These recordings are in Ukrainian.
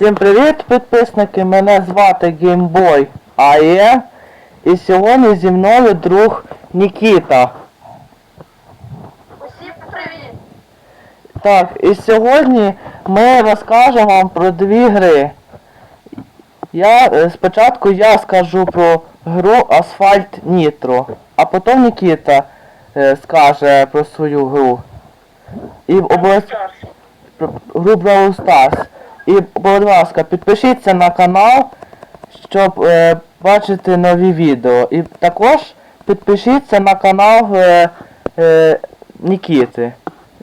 Всім привіт, підписники! Мене звати GameBoy AE і сьогодні зі мною друг Нікіта. Усім привіт! Так, і сьогодні ми розкажемо вам про дві гри. Я е, спочатку я скажу про гру Asphalt Nitro, а потім Нікіта е, скаже про свою гру. І обов'язково гру Brawl Stars. І, будь ласка, підпишіться на канал, щоб е, бачити нові відео. І також підпишіться на канал е, е, Нікіти.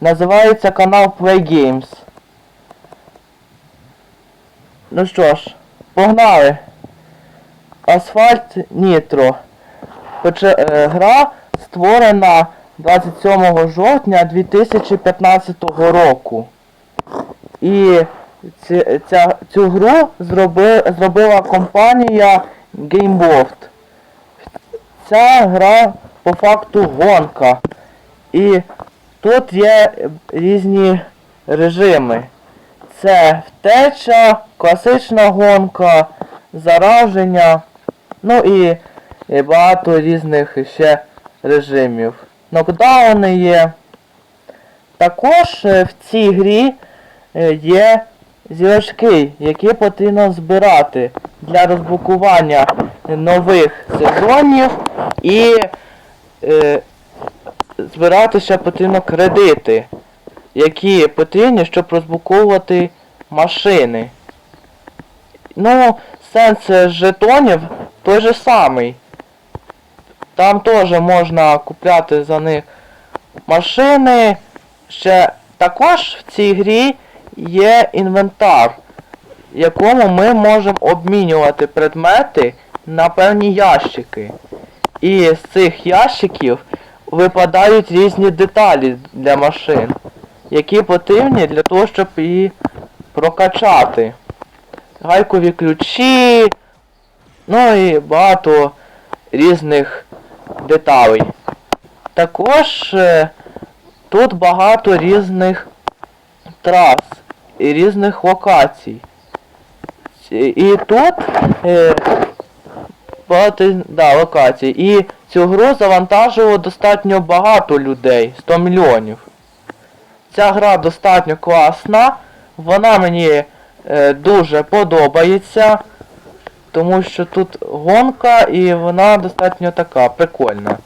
Називається канал Play Games. Ну що ж, погнали. Асфальт Нітро. Поче, е, гра створена 27 жовтня 2015 року. І ці, ця, цю гру зроби, зробила компанія GameLoft. Ця гра по факту гонка. І тут є різні режими. Це втеча, класична гонка, зараження, ну і, і багато різних ще режимів. Нокдауни є. Також е, в цій грі е, є зірочки, які потрібно збирати для розблокування нових сезонів і е, збирати ще потрібно кредити, які потрібні, щоб розблоковувати машини. Ну, сенс е, жетонів той же самий. Там теж можна купляти за них машини. Ще також в цій грі є інвентар, в якому ми можемо обмінювати предмети на певні ящики. І з цих ящиків випадають різні деталі для машин, які потрібні для того, щоб її прокачати. Гайкові ключі, ну і багато різних деталей. Також е, тут багато різних трас різних локацій. І тут е, багато да, локацій. І цю гру завантажило достатньо багато людей, 100 мільйонів. Ця гра достатньо класна, вона мені е, дуже подобається, тому що тут гонка і вона достатньо така прикольна.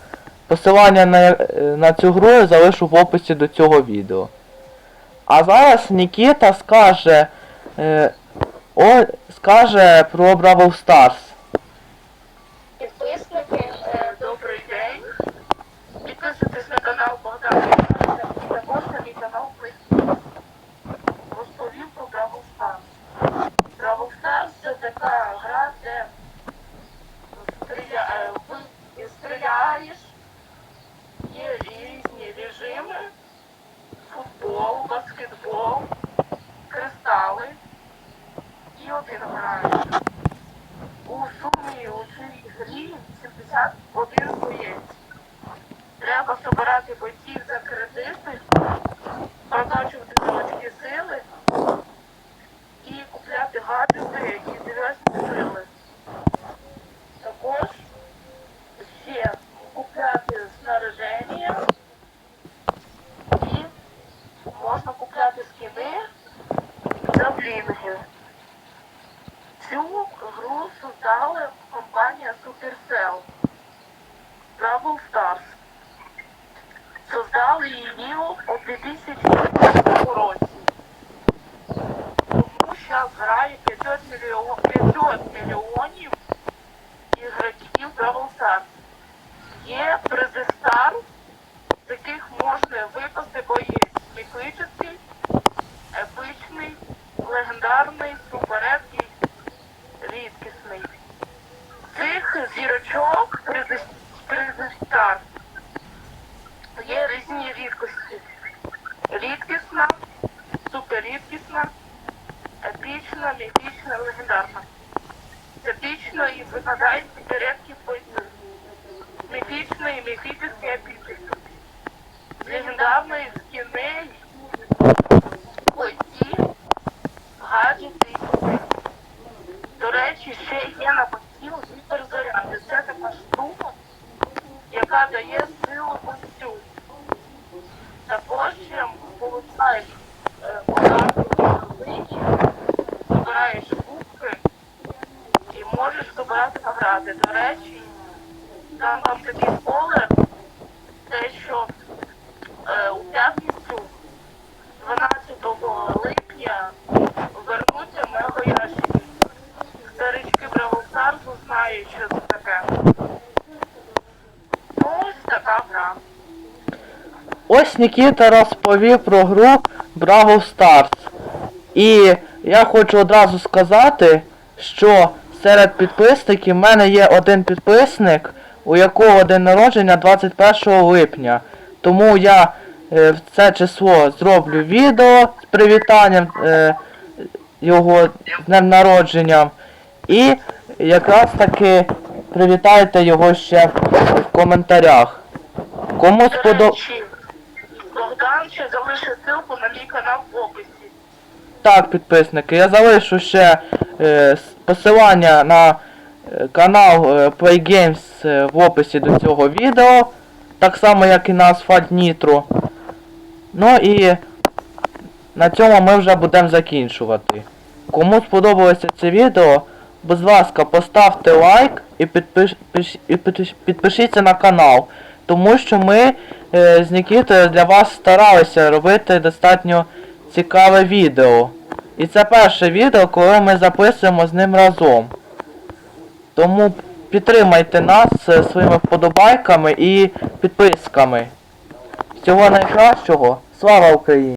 Посилання на, е, на цю гру я залишу в описі до цього відео. А зараз Нікіта скаже, е, о, скаже про Бравл Старс. Підписники, е, добрий день. Підписуйтесь на канал Богдана Івановича і також на мій канал Плейстор. Розповім про Бравл Stars. Бравл Stars це така гра, де стріля... е, ви стріляєш, є різні режими, футбол, баскетбол, кристали і один граєш. У сумі у цій грі 71 боєць. Треба збирати бойців за кредити, прокачувати заводські сили і купляти гаджети, які зростні сили. Також ще купляти снаряження і можна купляти скини за блінги. Цю гру создала компанія Supercell. Бравл Stars. Создали її у 2000 році. Тому зараз грає 500 мільйонів, 500 мільйонів ігроків Stars. Є призи Star, з яких можна випасти боєць міфічний, епичний, легендарний, супередкий, рідкісний. Цих зірочок призистар є різні рідкості. Рідкісна, суперрідкісна, епічна, міфічна, легендарна. З епічної випадають тільки рідкі бойці. Міфічної, міфічні, епічні. З легендарної скини, бойці, гаджети і речі, ще є на постіл гіперзаряди. Це така штука, яка дає силу постю. Також ще получаєш е, обличчя, збираєш кубки і можеш збирати награди. До речі, там, там такий спойлер, те, що е, у п'ятницю 12 липня вернуться мегаящики. Старички Бравостарсу знають, що це таке. Ось така гра. Ось Нікіта розповів про гру Браво Stars. І я хочу одразу сказати, що серед підписників в мене є один підписник, у якого день народження 21 липня. Тому я е, в це число зроблю відео з привітанням е, його днем народження. І якраз таки привітайте його ще в, коментарях. Кому До залишив ссылку на мій канал в описі. Так, підписники, я залишу ще е, посилання на е, канал е, Play Games е, в описі до цього відео, так само як і на Asphalt Nitro. Ну і на цьому ми вже будемо закінчувати. Кому сподобалося це відео, будь ласка, поставте лайк і, підпиш, і підпиш- підпишіться на канал. Тому що ми з Нікітою для вас старалися робити достатньо цікаве відео. І це перше відео, коли ми записуємо з ним разом. Тому підтримайте нас е, своїми вподобайками і підписками. Всього найкращого. Слава Україні!